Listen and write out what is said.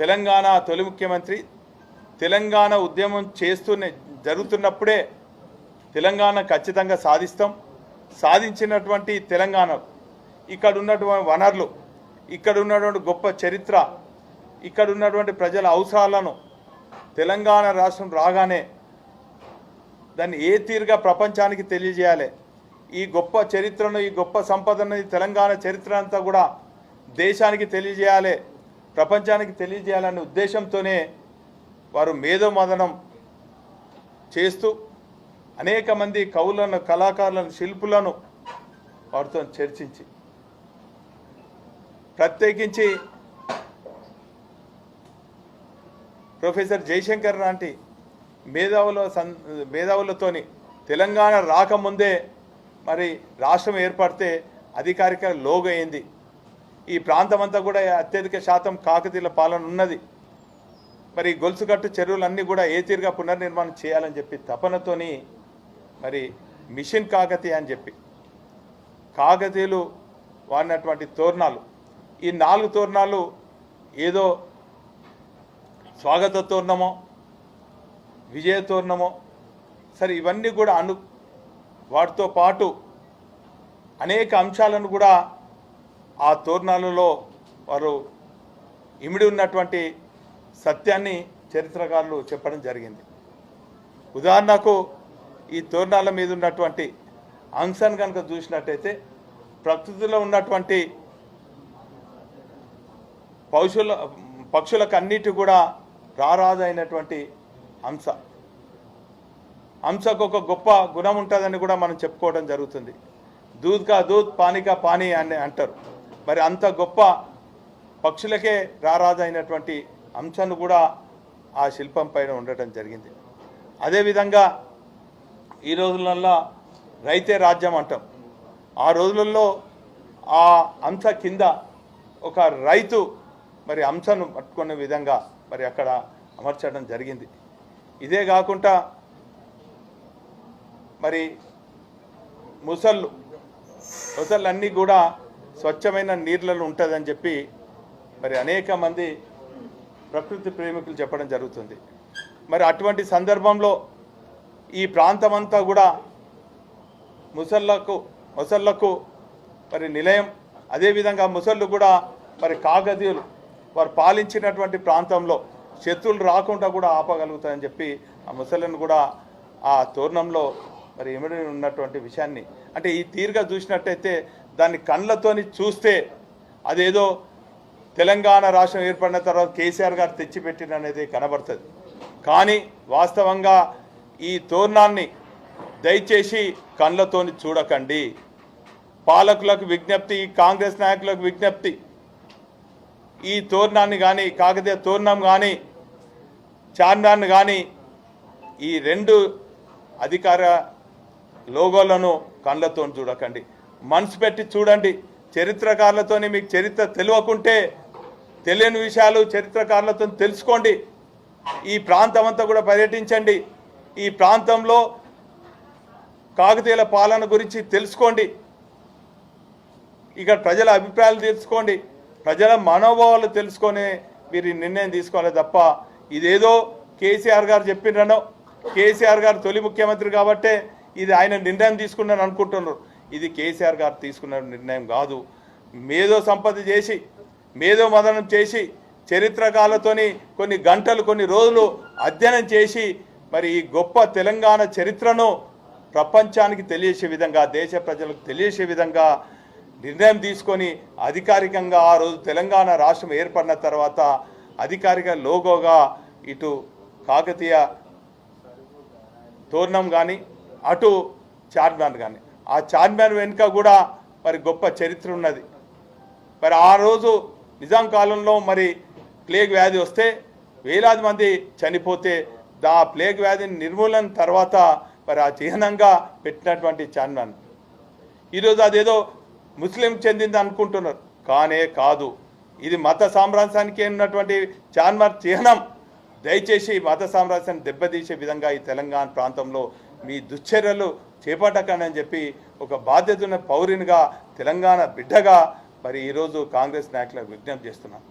తెలంగాణ తొలి ముఖ్యమంత్రి తెలంగాణ ఉద్యమం చేస్తూనే జరుగుతున్నప్పుడే తెలంగాణ ఖచ్చితంగా సాధిస్తాం. సాధించినటువంటి తెలంగాణ ఇక్కడ ఉన్నటువంటి వనరులు ఇక్కడ ఉన్నటువంటి గొప్ప చరిత్ర ఇక్కడ ఉన్నటువంటి ప్రజల అవసరాలను తెలంగాణ రాష్ట్రం రాగానే దాన్ని ఏ తీరుగా ప్రపంచానికి తెలియజేయాలి? ఈ గొప్ప చరిత్రను ఈ గొప్ప సంపదను ఈ తెలంగాణ చరిత్ర అంతా కూడా దేశానికి తెలియజేయాలి. ప్రపంచానికి తెలియజేయాలనే ఉద్దేశంతోనే వారు మేధోమదనం చేస్తూ అనేక మంది కవులను కళాకారులను శిల్పులను వారితో చర్చించి ప్రత్యేకించి ప్రొఫెసర్ జయశంకర్ లాంటి మేధావుల సన్ మేధావులతోని తెలంగాణ రాకముందే మరి రాష్ట్రం ఏర్పడితే అధికారిక లోగో అయింది ఈ ప్రాంతం అంతా కూడా అత్యధిక శాతం కాకతీయుల పాలన ఉన్నది. మరి గొలుసుకట్టు చెరువులన్నీ కూడా ఏ తీరుగా పునర్నిర్మాణం చేయాలని చెప్పి తపనతోని మరి మిషన్ కాకతీయ అని చెప్పి కాకతీయులు వాడినటువంటి తోరణాలు. ఈ నాలుగు తోరణాలు ఏదో స్వాగత తోరణమో విజయ తోరణమో సరే ఇవన్నీ కూడా అను వాటితో పాటు అనేక అంశాలను కూడా ఆ తోరణాలలో వారు ఇమిడి ఉన్నటువంటి సత్యాన్ని చరిత్రకారులు చెప్పడం జరిగింది. ఉదాహరణకు ఈ తోరణాల మీద ఉన్నటువంటి అంశాన్ని కనుక చూసినట్టయితే ప్రకృతిలో ఉన్నటువంటి పౌషుల పక్షులకు అన్నిటి కూడా రారాజైనటువంటి అంశ. అంశకు ఒక గొప్ప గుణం ఉంటుందని కూడా మనం చెప్పుకోవడం జరుగుతుంది. దూద్ కా దూద్ పానికా పానీ అని అంటారు. మరి అంత గొప్ప పక్షులకే రారాజైనటువంటి అంశాన్ని కూడా ఆ శిల్పం పైన ఉండటం జరిగింది. అదేవిధంగా ఈ రోజులలో రైతే రాజ్యం అంటాం. ఆ రోజులలో ఆ అంశ కింద ఒక రైతు మరి అంశను పట్టుకునే విధంగా మరి అక్కడ అమర్చడం జరిగింది. ఇదే కాకుండా మరి ముసళ్ళు ముసళ్ళు అన్నీ కూడా స్వచ్ఛమైన నీళ్ళలో ఉంటుందని చెప్పి మరి అనేక మంది ప్రకృతి ప్రేమికులు చెప్పడం జరుగుతుంది. మరి అటువంటి సందర్భంలో ఈ ప్రాంతం అంతా కూడా ముసళ్ళకు మొసళ్ళకు మరి నిలయం. అదేవిధంగా ముసళ్ళు కూడా మరి కాకతీయులు వారు పాలించినటువంటి ప్రాంతంలో శత్రువులు రాకుండా కూడా ఆపగలుగుతాయని చెప్పి ఆ ముసళ్ళను కూడా ఆ తోరణంలో మరి ఇమిడి ఉన్నటువంటి విషయాన్ని అంటే ఈ తీరుగా చూసినట్టయితే దాన్ని కళ్ళతోని చూస్తే అదేదో తెలంగాణ రాష్ట్రం ఏర్పడిన తర్వాత కేసీఆర్ గారు తెచ్చిపెట్టిన అనేది కనబడుతుంది. కానీ వాస్తవంగా ఈ తోరణాన్ని దయచేసి కళ్ళతోని చూడకండి. పాలకులకు విజ్ఞప్తి కాంగ్రెస్ నాయకులకు విజ్ఞప్తి. ఈ తోరణాన్ని కానీ కాకతీయ తోరణం కానీ చార్మినార్ని కానీ ఈ రెండు అధికార లోగోలను కళ్ళతో చూడకండి. మనసు పెట్టి చూడండి. చరిత్రకారులతోని మీకు చరిత్ర తెలియకుంటే తెలియని విషయాలు చరిత్రకారులతో తెలుసుకోండి. ఈ ప్రాంతం అంతా కూడా పర్యటించండి. ఈ ప్రాంతంలో కాకతీయుల పాలన గురించి తెలుసుకోండి. ఇక ప్రజల అభిప్రాయాలు తెలుసుకోండి. ప్రజల మనోభావాలు తెలుసుకొని మీరు నిర్ణయం తీసుకోవాలి తప్ప ఇదేదో కేసీఆర్ గారు చెప్పిననో కేసీఆర్ గారు తొలి ముఖ్యమంత్రి కాబట్టే ఇది ఆయన నిర్ణయం తీసుకున్నాను అనుకుంటున్నారు ఇది కేసీఆర్ గారు తీసుకున్న నిర్ణయం కాదు. మేధో సంపద చేసి మేధో మదనం చేసి చరిత్రకాలతోని కొన్ని గంటలు కొన్ని రోజులు అధ్యయనం చేసి మరి ఈ గొప్ప తెలంగాణ చరిత్రను ప్రపంచానికి తెలియసే విధంగా దేశ ప్రజలకు తెలియసే విధంగా నిర్ణయం తీసుకొని అధికారికంగా ఆ రోజు తెలంగాణ రాష్ట్రం ఏర్పడిన తర్వాత అధికారిక లోగోగా ఇటు కాకతీయ తోరణం కానీ అటు చార్మినార్ కానీ ఆ చార్మినార్ వెనుక కూడా మరి గొప్ప చరిత్ర ఉన్నది. మరి ఆ రోజు నిజాం కాలంలో మరి ప్లేగ్ వ్యాధి వస్తే వేలాది మంది చనిపోతే దా ప్లేగ్ వ్యాధిని నిర్మూలన తర్వాత మరి ఆ చిహ్నంగా పెట్టినటువంటి చార్మినార్ ఈరోజు అదేదో ముస్లిం చెందింది అనుకుంటున్నారు. కానే కాదు. ఇది మత సామ్రాజ్యానికి ఉన్నటువంటి చార్మర్ చిహ్నం. దయచేసి మత సామ్రాజ్యాన్ని దెబ్బతీసే విధంగా ఈ తెలంగాణ ప్రాంతంలో మీ దుశ్చర్యలు చేపట్టకండి చెప్పి ఒక బాధ్యత ఉన్న పౌరునిగా తెలంగాణ బిడ్డగా మరి ఈరోజు కాంగ్రెస్ నాయకులకు విజ్ఞప్తి చేస్తున్నాను